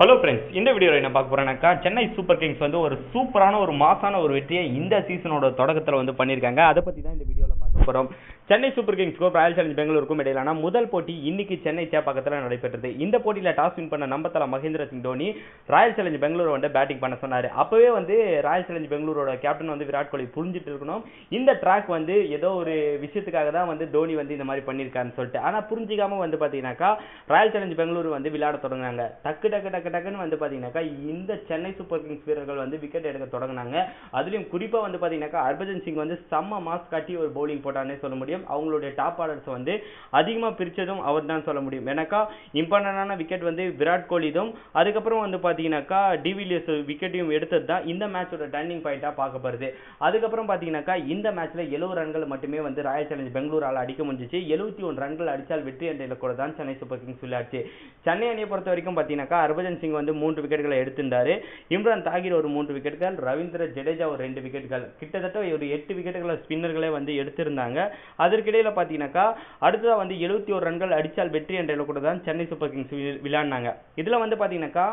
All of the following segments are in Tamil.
ஹலோ ஃப்ரெண்ட்ஸ் இந்த வீடியோவில் என்ன பார்க்க போறேன்னாக்கா சென்னை சூப்பர் கிங்ஸ் வந்து ஒரு சூப்பரான ஒரு மாசான ஒரு வெற்றியை இந்த சீசனோட தொடக்கத்தில் வந்து பண்ணியிருக்காங்க. அதை பற்றி தான் இந்த வீடியோவில் பார்க்க போகிறோம் சென்னை சூப்பர் கிங்ஸ்க்கும் ராயல் சேலஞ்ச் பெங்களூருக்கும் இடையிலான முதல் போட்டி இன்னைக்கு சென்னை சேப்பாக்கத்தில் நடைபெற்றது. இந்த போட்டியில் டாஸ் வின் பண்ண நம்பத்தல மகேந்திர சிங் தோனி ராயல் சேலஞ்ச் பெங்களூர் வந்து பேட்டிங் பண்ண சொன்னார். அப்போவே வந்து ராயல் சேலஞ்ச் பெங்களூரோட கேப்டன் வந்து விராட் கோலி புரிஞ்சுட்டு இருக்கணும். இந்த ட்ராக் வந்து ஏதோ ஒரு விஷயத்துக்காக தான் வந்து தோனி வந்து இந்த மாதிரி பண்ணியிருக்காருன்னு சொல்லிட்டு. ஆனால் புரிஞ்சிக்காம வந்து பார்த்தீங்கன்னாக்கா ராயல் சேலஞ்ச் பெங்களூர் வந்து விளையாட தொடங்கினாங்க. டக்கு டக்கு டக்கு டக்குன்னு வந்து பார்த்தீங்கன்னாக்கா இந்த சென்னை சூப்பர் கிங்ஸ் வீரர்கள் வந்து விக்கெட் எடுக்க தொடங்கினாங்க. அதுலேயும் குறிப்பாக வந்து பார்த்தீங்கன்னாக்கா ஹர்பஜன் சிங் வந்து செம்ம மாஸ் காட்டி ஒரு பவுலிங் போட்டானே சொல்ல முடியும். அவங்களுடைய டாப் ஆர்டர்ஸ் வந்து அதிகமா பிரிச்சதும் அவர் தான் சொல்ல முடியும். எனக்கா இம்பார்ட்டண்டான விக்கெட் வந்து விராட் கோலிதும் அதுக்கப்புறம் வந்து பார்த்தீங்கன்னாக்கா டிவிலியர்ஸ் விக்கெட்டையும் எடுத்தது தான் இந்த மேட்சோட டர்னிங் பாயிண்டா பார்க்கப்படுது அதுக்கப்புறம் பார்த்தீங்கன்னாக்கா இந்த மேட்ச்சில் எழுபது ரன்கள் மட்டுமே வந்து ராயல் சேலஞ்ச் பெங்களூரால அடிக்க முடிஞ்சிச்சு. எழுபத்தி ஒன்று ரன்கள் அடிச்சால் வெற்றி என்ற இலக்கோட தான் சென்னை சூப்பர் கிங்ஸ் விளையாடுச்சு. சென்னை அணியை பொறுத்த வரைக்கும் பார்த்தீங்கன்னாக்கா ஹர்பஜன் சிங் வந்து மூன்று விக்கெட்டுகளை எடுத்திருந்தாரு. இம்ரான் தாகிர் ஒரு மூன்று விக்கெட்டுகள் ரவீந்திர ஜடேஜா ஒரு ரெண்டு விக்கெட்டுகள் கிட்டத்தட்ட ஒரு எட்டு விக்கெட்டுகளை ஸ்பின்னர்களே வந்து எடுத்திருந்தாங்க. அதற்கிடையில் பார்த்தீங்கன்னாக்கா அடுத்ததாக வந்து எழுபத்தி ஒரு ரன்கள் அடித்தால் வெற்றி என்ற கூட தான் சென்னை சூப்பர் கிங்ஸ் விளையாடினாங்க. இதில் வந்து பார்த்தீங்கன்னாக்கா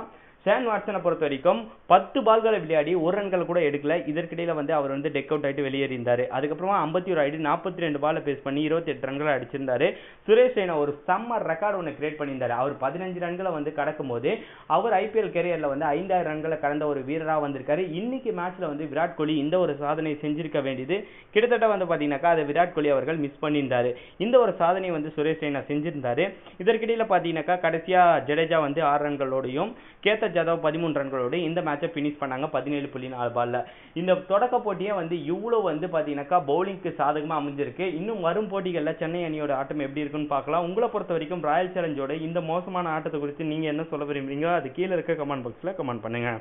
சேன் வாட்சனை பொறுத்த வரைக்கும் பத்து பால்களை விளையாடி ஒரு ரன்கள் கூட எடுக்கல. இதற்கிடையில வந்து அவர் வந்து டெக் அவுட் ஆகிட்டு வெளியேறிந்தாரு அதுக்கப்புறமா ஐம்பத்தி ஒரு ஆயிடு நாற்பத்தி ரெண்டு பால பேஸ் பண்ணி இருபத்தி எட்டு ரன்களை அடிச்சிருந்தாரு. சுரேஷ் ரெய்னா ஒரு சம்மர் ரெக்கார்டு ஒன்று கிரியேட் பண்ணியிருந்தாரு. அவர் பதினஞ்சு ரன்களை வந்து கடக்கும் போது அவர் ஐபிஎல் கேரியரில் வந்து ஐந்தாயிரம் ரன்களை கடந்த ஒரு வீரராக வந்திருக்காரு. இன்னைக்கு மேட்ச்ல வந்து விராட் கோலி இந்த ஒரு சாதனை செஞ்சிருக்க வேண்டியது. கிட்டத்தட்ட வந்து பார்த்தீங்கன்னாக்கா அதை விராட் கோலி அவர்கள் மிஸ் பண்ணியிருந்தாரு. இந்த ஒரு சாதனையை வந்து சுரேஷ் ரெய்னா செஞ்சிருந்தாரு. இதற்கிடையில பார்த்தீங்கன்னாக்கா கடைசியா ஜடேஜா வந்து ஆறு ரன்களோடையும் கேத்த ஜாதவ் பதிமூணு ரன்களோட இந்த மேட்சை ஃபினிஷ் பண்ணாங்க. பதினேழு புள்ளி நாலு பால்ல இந்த தொடக்க போட்டியே வந்து இவ்வளவு வந்து பாத்தீங்கன்னாக்கா பவுலிங்க்கு சாதகமா அமைஞ்சிருக்கு. இன்னும் வரும் போட்டிகளில் சென்னை அணியோட ஆட்டம் எப்படி இருக்குன்னு பார்க்கலாம். உங்களை பொறுத்த வரைக்கும் ராயல் சேலஞ்சோட இந்த மோசமான ஆட்டத்தை குறித்து நீங்க என்ன சொல்ல விரும்புறீங்களோ அது கீழே இருக்க கமெண்ட் பாக்ஸ்ல கமெண்ட் பண்ணுங்க.